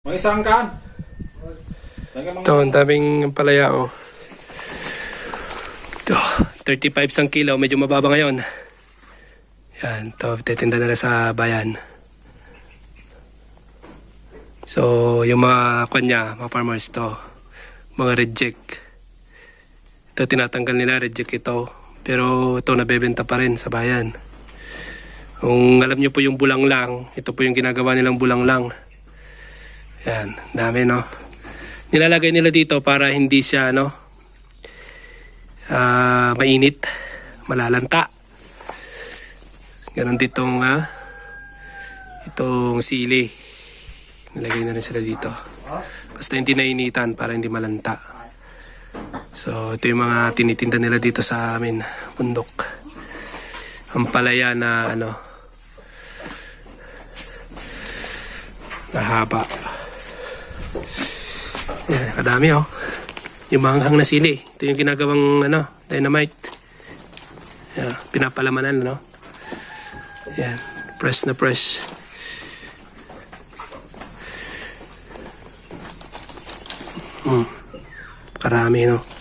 May isang kan. Ito, ang daming palaya, oh. Ito, 35 isang kilo. Medyo mababa ngayon. Yan, ito, titinda nila sa bayan. So, yung mga kanya, mga farmers to, mga reject. Ito, tinatanggal nila, reject ito. Pero ito, nabebenta pa rin sa bayan. Kung alam nyo po yung bulang lang, ito po yung ginagawa nilang bulang lang. Yan, dami no? Nilalagay nila dito para hindi siya ano ah, mainit malalanta. Ganon ditong ah, itong sili. Nilagay na rin sila dito. Basta hindi nainitan para hindi malanta. So ito yung mga tinitinda nila dito sa amin bundok. Ang palaya na ano nahaba yan, kadami oh. Yung manghang na sili. Ito yung ginagawang ano, dynamite. Yan, pinapalamanan, no? Yan, press na press. Hmm. Karami, no?